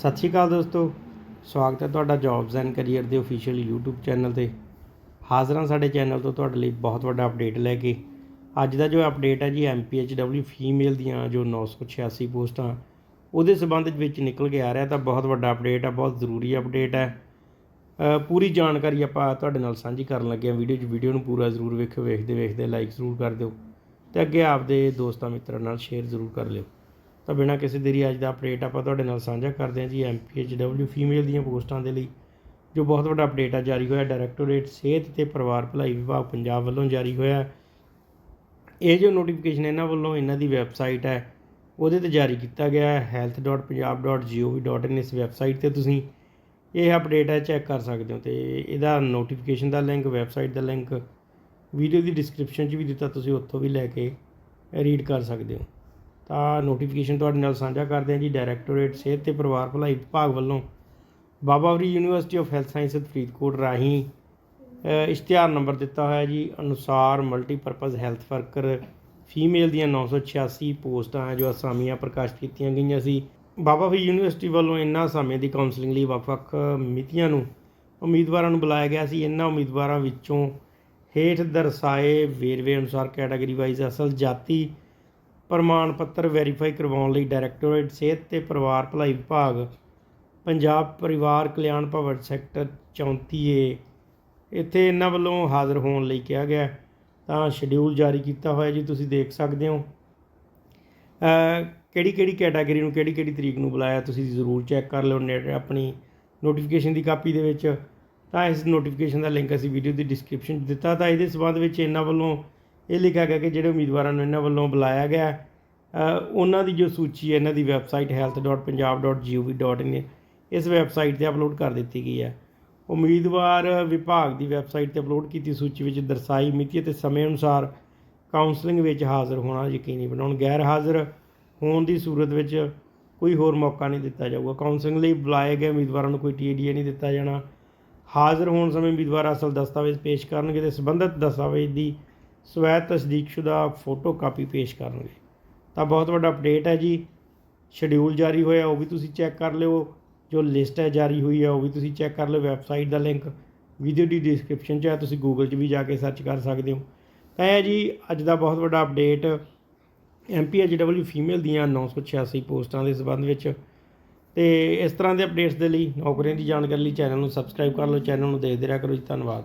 ਸਤਿ ਸ਼੍ਰੀ ਅਕਾਲ ਦੋਸਤੋ, ਸਵਾਗਤ ਹੈ ਤੁਹਾਡਾ ਜੌਬਸ ਐਂਡ ਕੈਰੀਅਰ ਦੇ ਅਫੀਸ਼ੀਅਲ YouTube ਚੈਨਲ ਤੇ। ਹਾਜ਼ਰ ਹਾਂ ਸਾਡੇ ਚੈਨਲ ਤੋਂ ਤੁਹਾਡੇ ਲਈ ਬਹੁਤ ਵੱਡਾ ਅਪਡੇਟ ਲੈ ਕੇ। ਅੱਜ ਦਾ ਜੋ ਅਪਡੇਟ ਹੈ ਜੀ MPHW ਫੀਮੇਲ ਦੀਆਂ ਜੋ 986 ਪੋਸਟਾਂ, ਉਹਦੇ ਸਬੰਧ ਵਿੱਚ ਨਿਕਲ ਕੇ ਆ ਰਿਹਾ ਤਾਂ ਬਹੁਤ ਵੱਡਾ ਅਪਡੇਟ ਹੈ, ਬਹੁਤ ਜ਼ਰੂਰੀ ਅਪਡੇਟ ਹੈ। ਪੂਰੀ ਜਾਣਕਾਰੀ ਆਪਾਂ ਤੁਹਾਡੇ ਨਾਲ ਸਾਂਝੀ ਕਰਨ ਲੱਗੇ ਹਾਂ। ਵੀਡੀਓ 'ਚ, ਵੀਡੀਓ ਨੂੰ ਪੂਰਾ ਜ਼ਰੂਰ ਵੇਖਿਓ, ਵੇਖਦੇ ਵੇਖਦੇ ਲਾਈਕ ਜ਼ਰੂਰ ਕਰ ਦਿਓ। ਤੇ ਅੱਗੇ ਆਪਦੇ ਦੋਸਤਾਂ ਮਿੱਤਰਾਂ ਨਾਲ ਸ਼ੇਅਰ ਜ਼ਰੂਰ ਕਰ ਲਿਓ। ਤਾਂ ਬਿਨਾਂ ਕਿਸੇ ਦੇਰੀ ਅੱਜ ਦਾ ਅਪਡੇਟ ਆਪਾਂ ਤੁਹਾਡੇ ਨਾਲ ਸਾਂਝਾ ਕਰਦੇ ਹਾਂ ਜੀ ਐਮਪੀਐਚਡਬਲਿਊ ਫੀਮੇਲ ਦੀਆਂ ਪੋਸਟਾਂ ਦੇ ਲਈ, ਜੋ ਬਹੁਤ ਵੱਡਾ ਅਪਡੇਟ ਆ, ਜਾਰੀ ਹੋਇਆ ਡਾਇਰੈਕਟੋਰੇਟ ਸਿਹਤ ਤੇ ਪਰਿਵਾਰ ਭਲਾਈ ਵਿਭਾਗ ਪੰਜਾਬ ਵੱਲੋਂ ਜਾਰੀ ਹੋਇਆ ਇਹ ਜੋ ਨੋਟੀਫਿਕੇਸ਼ਨ ਇਹਨਾਂ ਵੱਲੋਂ ਇਹਨਾਂ ਦੀ ਵੈਬਸਾਈਟ ਹੈ, ਉਹਦੇ ਤੇ ਜਾਰੀ ਕੀਤਾ ਗਿਆ ਹੈ health.punjab.gov.in ਇਸ ਵੈਬਸਾਈਟ ਤੇ ਤੁਸੀਂ ਇਹ ਅਪਡੇਟ ਹੈ ਚੈੱਕ ਕਰ ਸਕਦੇ ਹੋ ਤੇ ਇਹਦਾ ਨੋਟੀਫਿਕੇਸ਼ਨ ਦਾ ਲਿੰਕ ਵੈਬਸਾਈਟ ਦਾ ਲਿੰਕ ਵੀਡੀਓ ਦੀ ਡਿਸਕ੍ਰਿਪਸ਼ਨ 'ਚ ਵੀ ਦਿੱਤਾ, ਤੁਸੀਂ ਉੱਥੋਂ ਵੀ ਲੈ ਕੇ ਰੀਡ ਕਰ ਸਕਦੇ ਹੋ। ਤਾਂ ਨੋਟੀਫਿਕੇਸ਼ਨ ਤੁਹਾਡੇ ਨਾਲ ਸਾਂਝਾ ਕਰਦੇ ਹਾਂ ਜੀ ਡਾਇਰੈਕਟੋਰੇਟ ਸਿਹਤ ਤੇ ਪਰਿਵਾਰ ਭਲਾਈ ਵਿਭਾਗ ਵੱਲੋਂ Baba Farid University of Health Science Faridkot ਰਾਹੀਂ ਇਸ਼ਤਿਹਾਰ ਨੰਬਰ ਦਿੱਤਾ ਹੋਇਆ ਜੀ, ਅਨੁਸਾਰ ਮਲਟੀਪਰਪਜ਼ ਹੈਲਥ ਵਰਕਰ ਫੀਮੇਲ ਦੀਆਂ 986 ਪੋਸਟਾਂ ਹੈ ਜੋ ਅਸਾਮੀਆਂ ਪ੍ਰਕਾਸ਼ਿਤ ਕੀਤੀਆਂ ਗਈਆਂ ਸੀ। ਬਾਬਾ ਫਰੀਦ ਯੂਨੀਵਰਸਿਟੀ ਵੱਲੋਂ ਇਹਨਾਂ ਅਸਾਮੀਆਂ ਦੀ ਕਾਉਂਸਲਿੰਗ ਲਈ ਵੱਖ-ਵੱਖ ਮਿਤੀਆਂ ਨੂੰ ਉਮੀਦਵਾਰਾਂ ਨੂੰ ਬੁਲਾਇਆ ਗਿਆ ਸੀ। ਇਹਨਾਂ ਉਮੀਦਵਾਰਾਂ ਵਿੱਚੋਂ ਹੇਠ ਦਰਸਾਏ ਵੇਰਵੇ ਅਨੁਸਾਰ ਕੈਟਾਗਰੀ ਵਾਈਜ਼ ਅਸਲ ਜਾਤੀ ਪ੍ਰਮਾਣ ਪੱਤਰ ਵੈਰੀਫਾਈ ਕਰਵਾਉਣ ਲਈ ਡਾਇਰੈਕਟੋਰੇਟ, ਸਿਹਤ ਤੇ ਪਰਿਵਾਰ ਭਲਾਈ ਵਿਭਾਗ, ਪੰਜਾਬ ਪਰਿਵਾਰ ਕਲਿਆਣ ਭਵਨ ਸੈਕਟਰ 34 ਏ। ਇੱਥੇ ਇਹਨਾਂ ਵੱਲੋਂ ਹਾਜ਼ਰ ਹੋਣ ਲਈ ਕਿਹਾ ਗਿਆ ਤਾਂ ਸ਼ਡਿਊਲ ਜਾਰੀ ਕੀਤਾ ਹੋਇਆ ਜੀ, ਤੁਸੀਂ ਦੇਖ ਸਕਦੇ ਹੋ। ਕਿਹੜੀ ਕਿਹੜੀ ਕੈਟਾਗਰੀ ਨੂੰ ਕਿਹੜੀ ਕਿਹੜੀ ਤਰੀਕ ਨੂੰ ਬੁਲਾਇਆ, ਤੁਸੀਂ ਜ਼ਰੂਰ ਚੈੱਕ ਕਰ ਲਿਓ ਨੈਟ, ਆਪਣੀ ਨੋਟੀਫਿਕੇਸ਼ਨ ਦੀ ਕਾਪੀ ਦੇ ਵਿੱਚ। ਤਾਂ ਇਸ ਨੋਟੀਫਿਕੇਸ਼ਨ ਦਾ ਲਿੰਕ ਅਸੀਂ ਵੀਡੀਓ ਦੀ ਡਿਸਕ੍ਰਿਪਸ਼ਨ 'ਚ ਦਿੱਤਾ। ਤਾਂ ਇਹਦੇ ਸਬੰਧ ਵਿੱਚ ਇਹਨਾਂ ਵੱਲੋਂ ਇਹ ਲਿਖਿਆ ਗਿਆ ਕਿ ਜਿਹੜੇ ਉਮੀਦਵਾਰਾਂ ਨੂੰ ਇਹਨਾਂ ਵੱਲੋਂ ਬੁਲਾਇਆ ਗਿਆ ਉਹਨਾਂ ਦੀ ਜੋ ਸੂਚੀ ਹੈ, ਇਹਨਾਂ ਦੀ ਵੈਬਸਾਈਟ health.punjab.gov.in ਇਸ ਵੈਬਸਾਈਟ ਤੇ ਅਪਲੋਡ ਕਰ ਦਿੱਤੀ ਗਈ ਹੈ। ਉਮੀਦਵਾਰ ਵਿਭਾਗ ਦੀ ਵੈਬਸਾਈਟ ਤੇ ਅਪਲੋਡ ਕੀਤੀ ਸੂਚੀ ਵਿੱਚ ਦਰਸਾਈ ਮਿਤੀ ਅਤੇ ਸਮੇਂ ਅਨੁਸਾਰ ਕਾਉਂਸਲਿੰਗ ਵਿੱਚ ਹਾਜ਼ਰ ਹੋਣਾ ਯਕੀਨੀ ਬਣਾਉਣ, ਗੈਰ ਹਾਜ਼ਰ ਹੋਣ ਦੀ ਸੂਰਤ ਵਿੱਚ ਕੋਈ ਹੋਰ ਮੌਕਾ ਨਹੀਂ ਦਿੱਤਾ ਜਾਊਗਾ। ਕਾਉਂਸਲਿੰਗ ਲਈ ਬੁਲਾਏ ਗਏ ਉਮੀਦਵਾਰਾਂ ਨੂੰ ਕੋਈ ਟੀਡੀਏ ਨਹੀਂ ਦਿੱਤਾ ਜਾਣਾ। ਹਾਜ਼ਰ ਹੋਣ ਸਮੇਂ ਉਮੀਦਵਾਰ ਅਸਲ ਦਸਤਾਵੇਜ਼ ਪੇਸ਼ ਕਰਨਗੇ ਤੇ ਸੰਬੰਧਿਤ ਦਸਤਾਵੇਜ਼ ਦੀ ਸਵੈ ਤਸਦੀਕਸ਼ੁਦਾ ਫੋਟੋ ਕਾਪੀ ਪੇਸ਼ ਕਰਨਗੇ ਤਾਂ ਬਹੁਤ ਵੱਡਾ ਅਪਡੇਟ ਹੈ ਜੀ। ਸ਼ਡਿਊਲ ਜਾਰੀ ਹੋਇਆ, ਉਹ ਵੀ ਤੁਸੀਂ ਚੈੱਕ ਕਰ ਲਿਓ। ਜੋ ਲਿਸਟ ਹੈ ਜਾਰੀ ਹੋਈ ਹੈ, ਉਹ ਵੀ ਤੁਸੀਂ ਚੈੱਕ ਕਰ ਲਿਓ। ਵੈਬਸਾਈਟ ਦਾ ਲਿੰਕ ਵੀਡੀਓ ਦੀ ਡਿਸਕ੍ਰਿਪਸ਼ਨ 'ਚ ਹੈ, ਤੁਸੀਂ ਗੂਗਲ 'ਚ ਵੀ ਜਾ ਕੇ ਸਰਚ ਕਰ ਸਕਦੇ ਹੋ। ਤਾਂ ਇਹ ਜੀ, ਅੱਜ ਦਾ ਬਹੁਤ ਵੱਡਾ ਅਪਡੇਟ। ਐਮਪੀਐਚਡਬਲਿਊ ਫੀਮੇਲ ਦੀਆਂ 986 ਪੋਸਟਾਂ ਦੇ ਸੰਬੰਧ ਵਿੱਚ। ਤੇ ਇਸ ਤਰ੍ਹਾਂ ਦੇ ਅਪਡੇਟਸ ਦੇ ਲਈ ਨੌਕਰੀਆਂ ਦੀ ਜਾਣਕਾਰੀ ਲਈ ਚੈਨਲ ਨੂੰ ਸਬਸਕ੍ਰਾਈਬ ਕਰ ਲਓ। ਚੈਨਲ ਨੂੰ ਦੇਖਦੇ ਰਿਹਾ ਕਰੋ ਜੀ। ਧੰਨਵਾਦ।